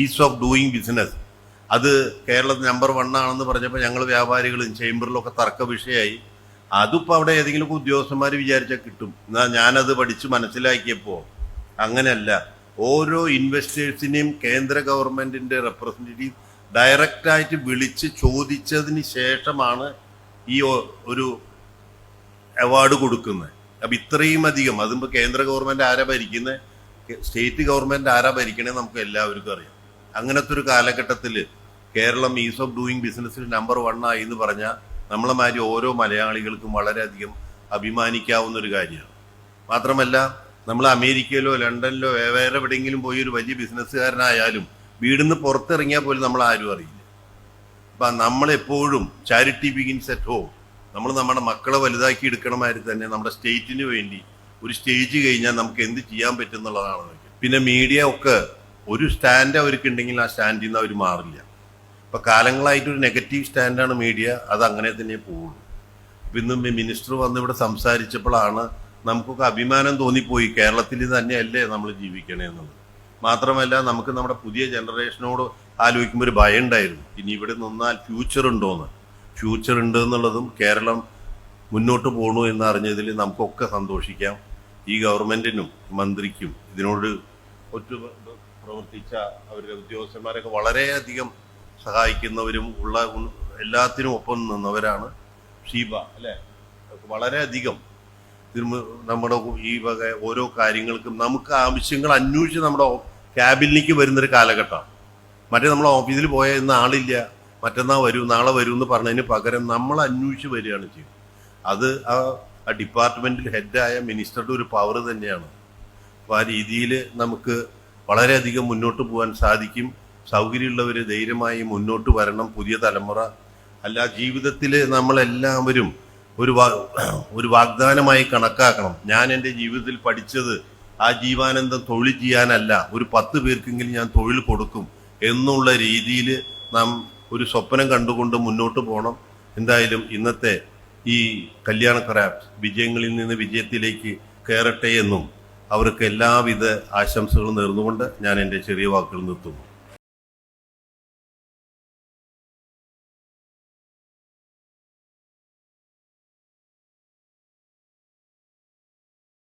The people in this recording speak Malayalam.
Is of doing business. അത് കേരളത്തിൽ നമ്പർ വൺ ആണെന്ന് പറഞ്ഞപ്പോൾ ഞങ്ങൾ വ്യാപാരികളും ചേംബറിലൊക്കെ തർക്ക വിഷയമായി. അതിപ്പോൾ അവിടെ ഏതെങ്കിലും ഉദ്യോഗസ്ഥന്മാർ വിചാരിച്ചാൽ കിട്ടും. എന്നാൽ ഞാനത് പഠിച്ച് മനസ്സിലാക്കിയപ്പോൾ അങ്ങനെയല്ല. ഓരോ ഇൻവെസ്റ്റേഴ്സിനെയും കേന്ദ്ര ഗവൺമെന്റിന്റെ റെപ്രസെന്റേറ്റീവ് ഡയറക്റ്റായിട്ട് വിളിച്ച് ചോദിച്ചതിന് ശേഷമാണ് ഈ ഒരു അവാർഡ് കൊടുക്കുന്നത് അപ്പം ഇത്രയും അധികം. അതിപ്പോൾ കേന്ദ്ര ഗവൺമെന്റ് ആരാ ഭരിക്കുന്നത് സ്റ്റേറ്റ് ഗവൺമെന്റ് ആരാ ഭരിക്കണേ നമുക്ക് എല്ലാവർക്കും അറിയാം. അങ്ങനത്തെ ഒരു കാലഘട്ടത്തിൽ കേരളം ഈസ് ഓഫ് ഡൂയിങ് ബിസിനസ്സിൽ നമ്പർ വൺ ആയി എന്ന് പറഞ്ഞാൽ നമ്മളെ മാതിരി ഓരോ മലയാളികൾക്കും വളരെയധികം അഭിമാനിക്കാവുന്ന ഒരു കാര്യമാണ്. മാത്രമല്ല നമ്മൾ അമേരിക്കയിലോ ലണ്ടനിലോ വേറെ എവിടെയെങ്കിലും പോയി ഒരു വലിയ ബിസിനസ്സുകാരനായാലും വീടിന്ന് പുറത്തിറങ്ങിയാൽ പോലും നമ്മൾ ആരും അറിയില്ല. അപ്പം നമ്മളെപ്പോഴും ചാരിറ്റി ബിഗിൻസ് അറ്റ് ഹോം. നമ്മൾ നമ്മുടെ മക്കളെ വലുതാക്കി എടുക്കണമാതിരി തന്നെ നമ്മുടെ സ്റ്റേറ്റിന് വേണ്ടി ഒരു സ്റ്റേജ് കഴിഞ്ഞാൽ നമുക്ക് എന്ത് ചെയ്യാൻ പറ്റും എന്നുള്ളതാണ്. പിന്നെ മീഡിയ ഒക്കെ ഒരു സ്റ്റാൻഡ് അവർക്ക് ഉണ്ടെങ്കിൽ ആ സ്റ്റാൻഡിൽ നിന്ന് അവർ മാറില്ല. ഇപ്പൊ കാലങ്ങളായിട്ട് ഒരു നെഗറ്റീവ് സ്റ്റാൻഡാണ് മീഡിയ അത് അങ്ങനെ തന്നെ പോകുള്ളൂ ഇപ്പൊ ഇന്ന് മിനിസ്റ്റർ വന്ന് ഇവിടെ സംസാരിച്ചപ്പോഴാണ് നമുക്കൊക്കെ അഭിമാനം തോന്നിപ്പോയി. കേരളത്തിൽ തന്നെയല്ലേ നമ്മൾ ജീവിക്കണേ എന്നുള്ളത്. മാത്രമല്ല നമുക്ക് നമ്മുടെ പുതിയ ജനറേഷനോട് ആലോചിക്കുമ്പോൾ ഒരു ഭയം ഉണ്ടായിരുന്നു. ഇനി ഇവിടെ നിന്നാൽ ഫ്യൂച്ചർ ഉണ്ടോന്ന്. ഫ്യൂച്ചർ ഉണ്ട് എന്നുള്ളതും കേരളം മുന്നോട്ട് പോകണു എന്ന് അറിഞ്ഞതിൽ നമുക്കൊക്കെ സന്തോഷിക്കാം. ഈ ഗവൺമെന്റിനും മന്ത്രിക്കും ഇതിനോട് ഒറ്റ പ്രവർത്തിച്ച അവരുടെ ഉദ്യോഗസ്ഥന്മാരൊക്കെ വളരെയധികം സഹായിക്കുന്നവരും ഉള്ള എല്ലാത്തിനും ഒപ്പം നിന്നവരാണ് ഷീബ അല്ലെ? വളരെയധികം നമ്മുടെ ഈ വക ഓരോ കാര്യങ്ങൾക്കും നമുക്ക് ആവശ്യങ്ങൾ അന്വേഷിച്ച് നമ്മുടെ ക്യാബിനിലേക്ക് വരുന്നൊരു കാലഘട്ടമാണ്. മറ്റേ നമ്മൾ ഓഫീസിൽ പോയ ഇന്ന് ആളില്ല മറ്റന്നാൾ വരും നാളെ വരും എന്ന് പറഞ്ഞതിന് പകരം നമ്മൾ അന്വേഷിച്ച് വരികയാണ് ചെയ്യുന്നത്. അത് ആ ഡിപ്പാർട്ട്മെന്റിൽ ഹെഡായ മിനിസ്റ്ററുടെ ഒരു പവർ തന്നെയാണ്. അപ്പോൾ ആ രീതിയിൽ നമുക്ക് വളരെയധികം മുന്നോട്ട് പോകാൻ സാധിക്കും. സൗകര്യമുള്ളവർ ധൈര്യമായി മുന്നോട്ട് വരണം പുതിയ തലമുറ. അല്ല ജീവിതത്തിൽ നമ്മളെല്ലാവരും ഒരു ഒരു വാഗ്ദാനമായി കണക്കാക്കണം. ഞാൻ എന്റെ ജീവിതത്തിൽ പഠിച്ചത് ആ ജീവാനന്ദം തൊഴിൽ ചെയ്യാനല്ല. ഒരു പത്ത് പേർക്കെങ്കിലും ഞാൻ തൊഴിൽ കൊടുക്കും എന്നുള്ള രീതിയിൽ നാം ഒരു സ്വപ്നം കണ്ടുകൊണ്ട് മുന്നോട്ട് പോകണം എന്തായാലും ഇന്നത്തെ ഈ കല്യാണ ക്രാഫ്റ്റ് വിജയങ്ങളിൽ നിന്ന് വിജയത്തിലേക്ക് കയറട്ടെ എന്നും അവർക്ക് എല്ലാവിധ ആശംസകളും നേർന്നുകൊണ്ട് ഞാൻ എന്റെ ചെറിയ വാക്കുകൾ നിർത്തുന്നു.